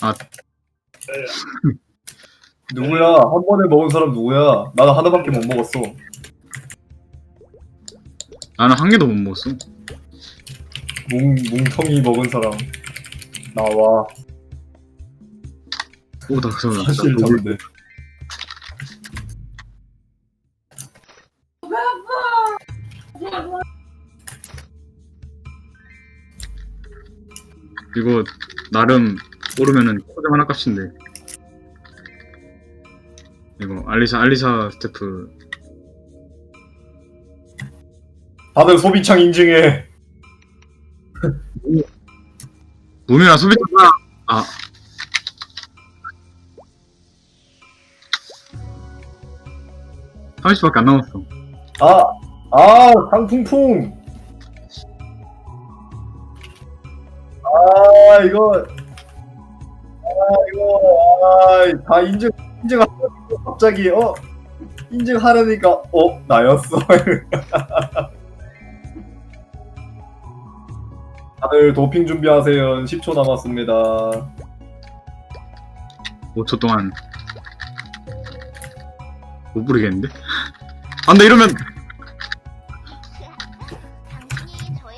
아. 누구야? 한 번에 먹은 사람 누구야? 나는 하나밖에 못 먹었어. 나는 한 개도 못 먹었어. 뭉, 뭉텅이 먹은 사람. 나와. 오, 나 그래서 사실 다른데. 이거 나름 오르면은 코드 하나 값인데. 이거 알리사 알리사 스태프 다들 소비창 인증해. 무미랑 소비자가 아 30밖에 안 남았어. 아, 아, 강풍풍. 아, 이거. 아, 이거. 아, 다 인증, 인증하니까 갑자기, 어? 인증하려니까, 어? 나였어. 다들 도핑 준비하세요. 10초 남았습니다. 5초 동안 못 부르겠는데? 안돼 이러면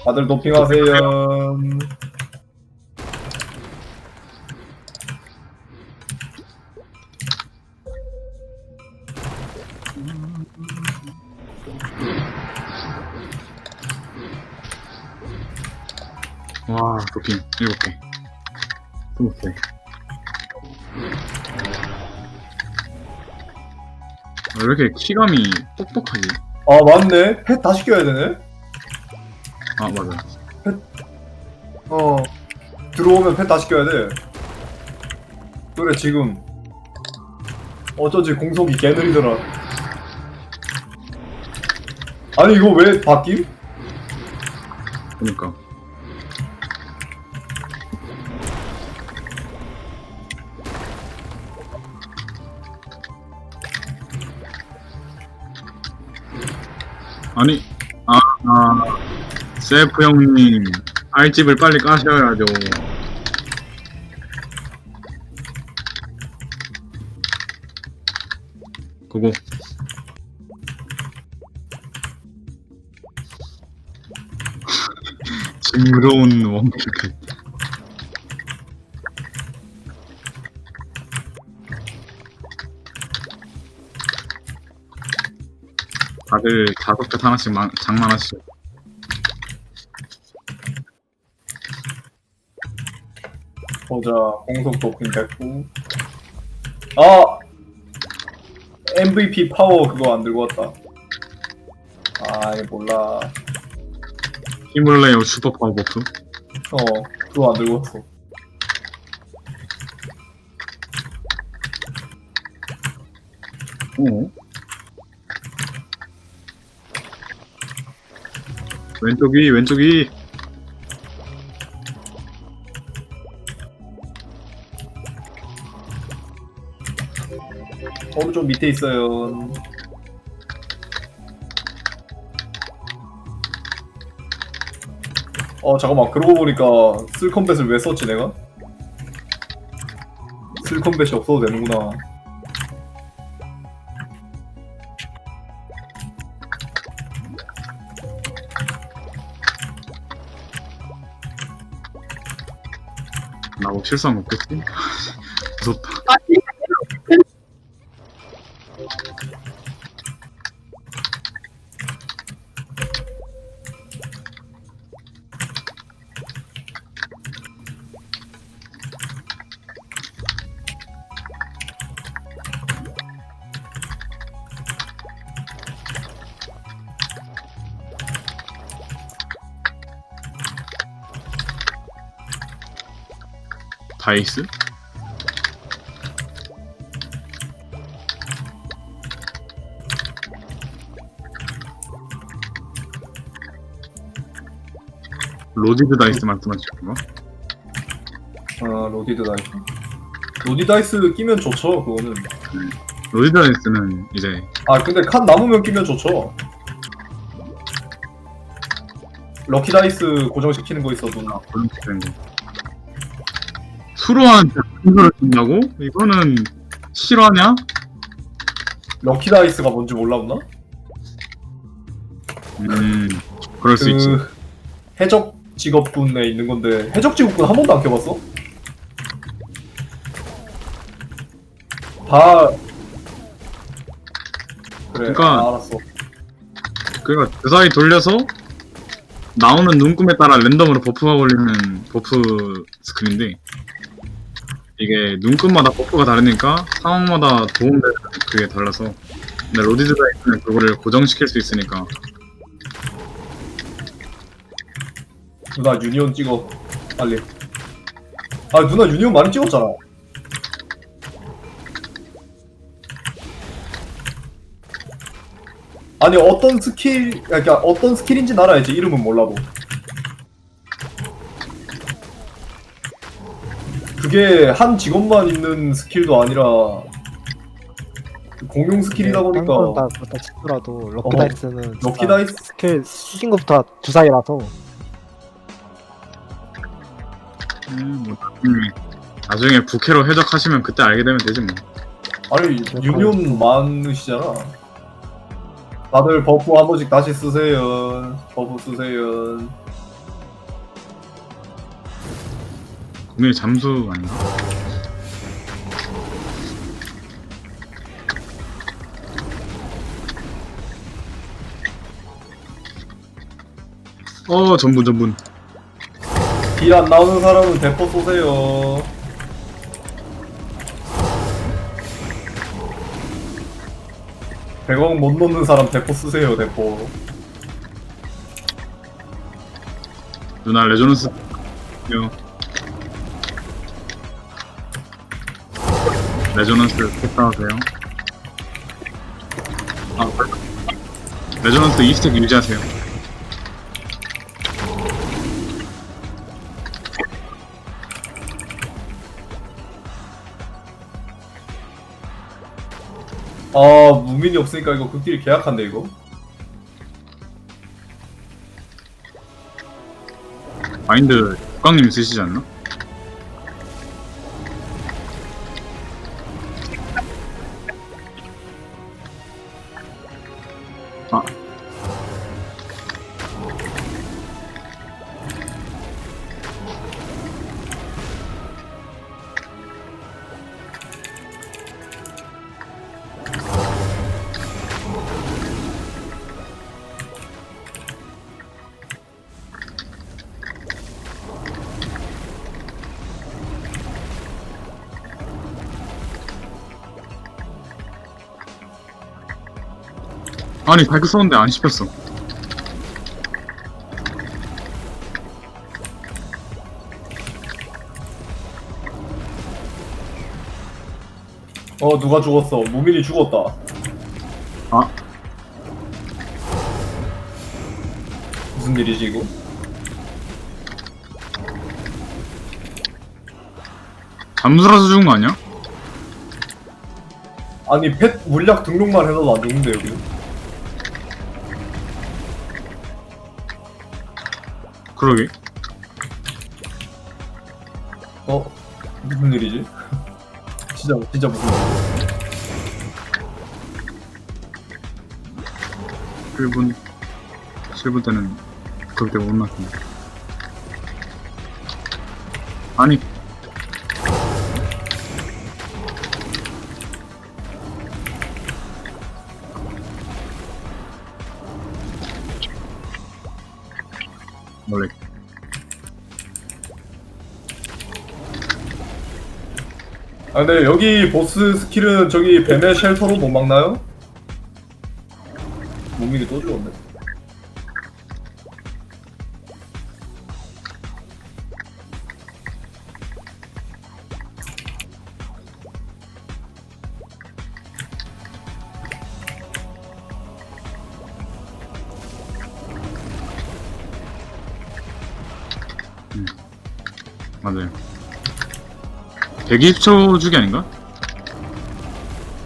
다들 도핑하세요. 와 도핑 7개 20개 아, 왜 이렇게 키감이 뻑뻑하지? 아, 맞네. 펫 다시 껴야 되네. 아 맞아 어 들어오면 펫 다시 껴야 돼 그래 지금 어쩌지 공속이 개 느리더라 아니 이거 왜 바뀜? 그니까 아니 아, 아 셀프 형님 알집을 빨리 까셔야죠. 그거. 징그러운 원피스 다들 다섯 개 하나씩 마- 장만하시죠. 보자. 공속 도핑 됐고. 아! MVP 파워 그거 안 들고 왔다. 아이 몰라. 히물레어 슈퍼 파워 버프. 어 그거 안 들고 왔어. 어? 왼쪽 위 왼쪽 위 오른쪽 밑에 있어요. 어 잠깐만. 그러고 보니까 쓸컴뱃을 왜 썼지 내가? 쓸컴뱃이 없어도 되는구나 나뭐 실수한 거 없겠지? 무섭다 다이스? 로디드 다이스 말씀하시는 거? 아 로디드 다이스 로디 다이스 끼면 좋죠 그거는 로디드 다이스는 이제 아 근데 칸 남으면 끼면 좋죠 럭키 다이스 고정시키는 거 있어도 골룸식 된 거. 프로한테 그걸 준다고? 이거는 실화냐? 럭키 다이스가 뭔지 몰랐나? 음 그럴 수 있지 그 해적 직업군에 있는 건데 해적 직업군 한 번도 안 켜봤어? 다 그래 그러니까- 아, 알았어 그러니까 주사위 돌려서 나오는 눈금에 따라 랜덤으로 버프가 걸리는 버프 스크린인데 이게 눈금마다 버프가 다르니까 상황마다 도움되는 그게 달라서. 근데 로디드가 있으면 그거를 고정시킬 수 있으니까. 누나 유니온 찍어 빨리. 아 누나 유니온 많이 찍었잖아. 아니 어떤 스킬 그러니까 어떤 스킬인지 알아야지? 이름은 몰라도 그게 한 직업만 있는 스킬도 아니라 공용 스킬이다 보니까. 다 그렇다 치더라도 럭키 어, 다이스는 진짜 럭키 다이스? 스킬 시킨 것부터 주사위라서. 음, 뭐 나중에, 나중에 부캐로 해적하시면 그때 알게 되면 되지 뭐. 아니 유니온 많으시잖아. 다들 버프 한 번씩 다시 쓰세요. 버프 쓰세요. 국민의 잠수 아닌가? 어 전분 전분 딜 안 나오는 사람은 대포 쏘세요. 백억 못 넣는 사람 대포 쓰세요 대포. 누나 레조넌스 요 레조넌스 택하세요 아 레조넌스 2스택 유지하세요 아 무민이 없으니까 이거 극딜 계약한데 이거. 마인드 국강님 쓰시지 않나? 아니 발크 썼는데 안 씹혔어 어 누가 죽었어? 무민이 죽었다. 아 무슨 일이지 이거? 잠수라서 죽은 거 아니야? 아니 펫 물약 등록만 해도 안 죽는데 여기. 그러게 어 무슨 일이지? 진짜 진짜 무슨 일? 7분 7분 때는 그렇게 못 났는데 아니 원래 아 근데 여기 보스 스킬은 저기 뱀의 쉘터로 못 막나요? 무민이 또 죽었네. 맞아요 120초 주기 아닌가?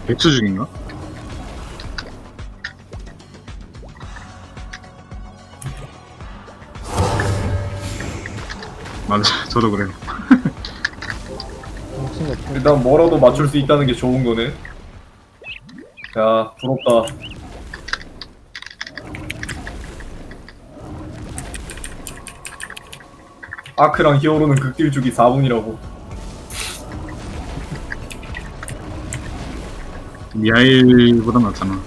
100초 주기인가? 맞아 저도 그래요. 일단 뭐라도 맞출 수 있다는 게 좋은 거네. 야, 부럽다. 아크랑 히어로는 극딜 주기 4분이라고. 미하일보다 낫잖아.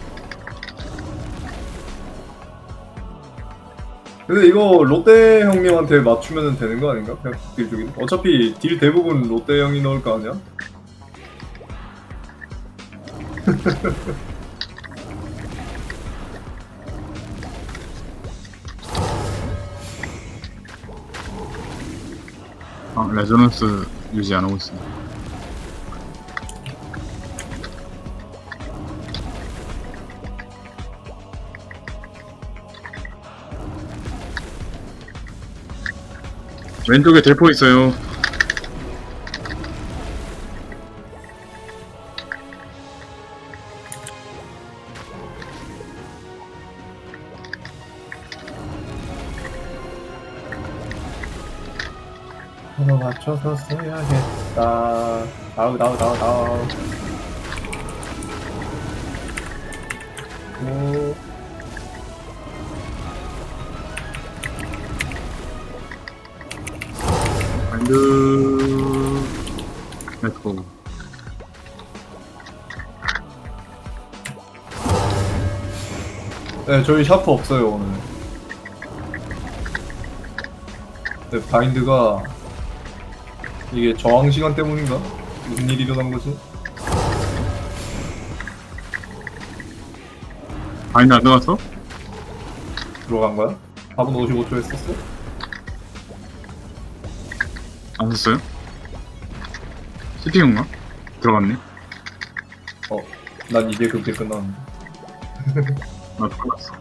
근데 이거 롯데 형님한테 맞추면 되는 거 아닌가? 그냥 극딜 주기. 어차피 딜 대부분 롯데 형이 넣을 거 아니야? 아, 레저넌스 유지 안 하고 있어. 왼쪽에 대포 있어요. 맞춰서 써야겠다. 다우 다우 다우 다우. 오. 안드 렛츠고. 네, 저희 샤프 없어요 오늘. 네, 바인드가 이게 저항 시간 때문인가? 무슨 일이 일어난 거지? 바인드 안 들어갔어? 들어간 거야? 4분 55초 했었어? 안 썼어요? CPU인가? 들어갔네. 어, 난 이제 그게 끝났는데. 나도 끝났어.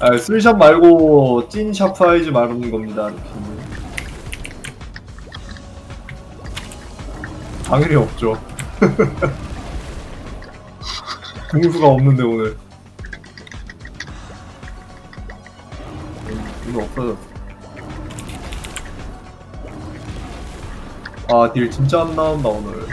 아, 술샵 말고 찐 샤프 아이즈 말하는 겁니다. 이렇게. 당연히 없죠. 공수가 없는데 오늘. 음, 이거 없어졌어. 아, 딜 진짜 안 나온다 오늘.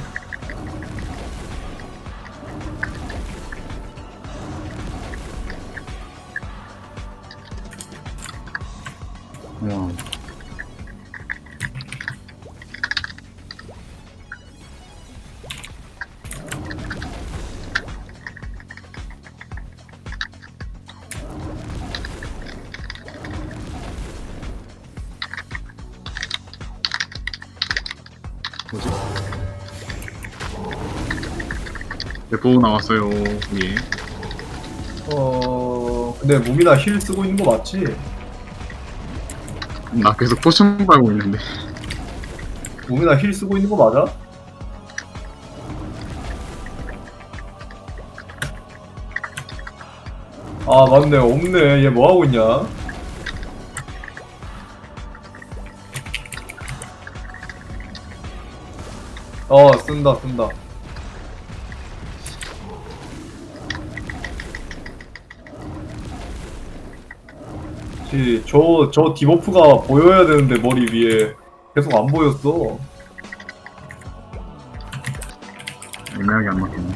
뭐지? 대포 나왔어요 위에 어, 근데 무미나 힐 쓰고 있는 거 맞지? 나 계속 포션 밟고 있는데 무미나 힐 쓰고 있는 거 맞아? 아 맞네 없네 얘 뭐 하고 있냐 어 쓴다 쓴다. 저저 디버프가 보여야 되는데 머리 위에 계속 안 보였어. 애매하게 안 맞겠네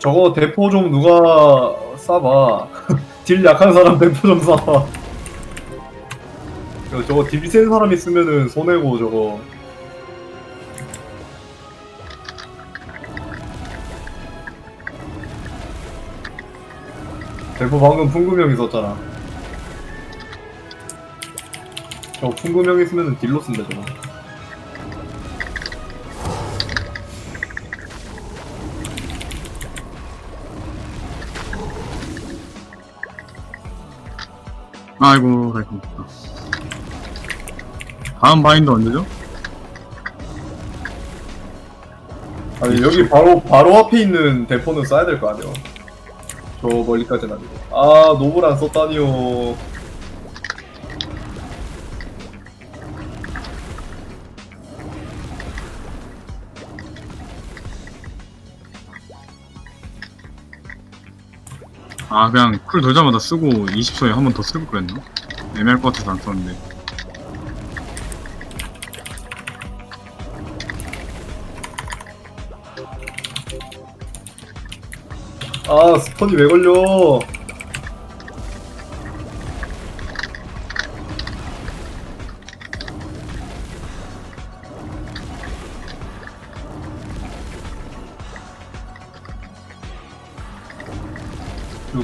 저거 대포 좀 누가 쏴봐. 딜 약한 사람 대포 좀 쏴봐. 야, 저거 딜센 사람 있으면은 손해고 저거. 대포 방금 풍구명 있었잖아. 저 풍구명 있으면은 딜로 쓴다 저거. 아이고 아이고 다음 바인드 언제죠? 아니 여기 바로 바로 앞에 있는 대포는 써야 될 거 아니야. 저 멀리까지는 아니고. 아안 썼다니요. 아 그냥 쿨 돌자마자 쓰고 20초에 한 번 더 쓰고 그랬나? 애매할 것 같아서 안 썼는데 아 스턴이 왜 걸려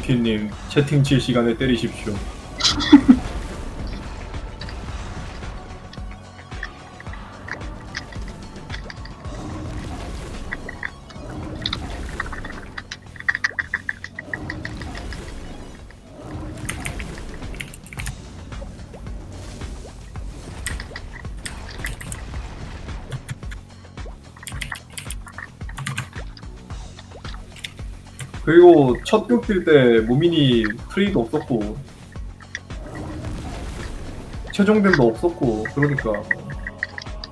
루키님 채팅 칠 시간에 때리십시오 그리고 첫 격뛸 때 무민이 프레이도 없었고 최종됨도 없었고 그러니까.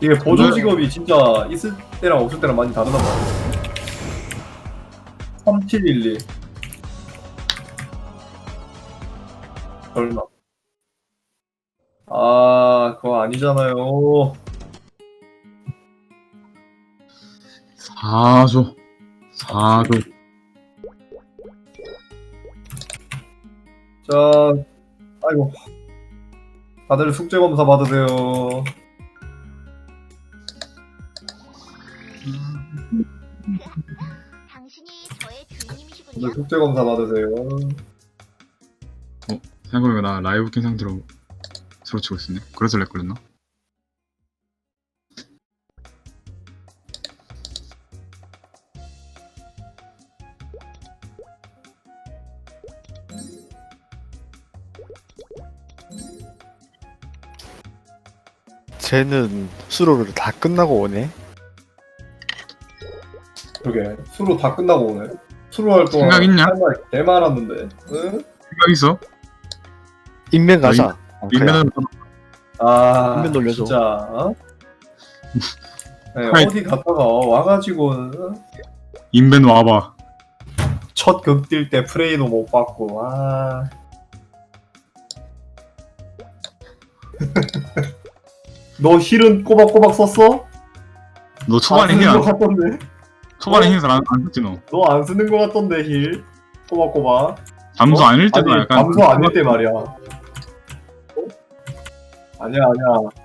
이게 보조 직업이 진짜 있을 때랑 없을 때랑 많이 다르단 말이야. 3712 설마. 아 그거 아니잖아요. 4조 4조 자 아이고 다들 숙제 검사 받으세요 당신이 저의 다들 주인님이시군요. 숙제 검사 받으세요 생각해보니까 나 라이브 킨 상태로 서로 치고 있었네 그래서 렉 걸렸나? 쟤는 수로를 다 끝나고 오네. 그러게 수로 다 끝나고 오네 수로 할 동안 생각 있냐? 할말 개 많았는데 응? 생각 있어? 인맥 가자. 인면은 아 한번 놀려줘. 진짜 어? 네, 하이. 어디 갔다가 와가지고 어? 인벤 와봐 첫 극딜 때 프레이도 못 받고 아 너 힐은 꼬박꼬박 썼어? 너 초반에 안힐 안, 거 같던데. 초반에 힐을 안, 안 썼지 너. 너 안 쓰는 거 같던데 힐. 꼬박꼬박. 잠수 어? 아닐 때도 아니 약간 감소 아닐 때 말이야. 어? 아니야 아니야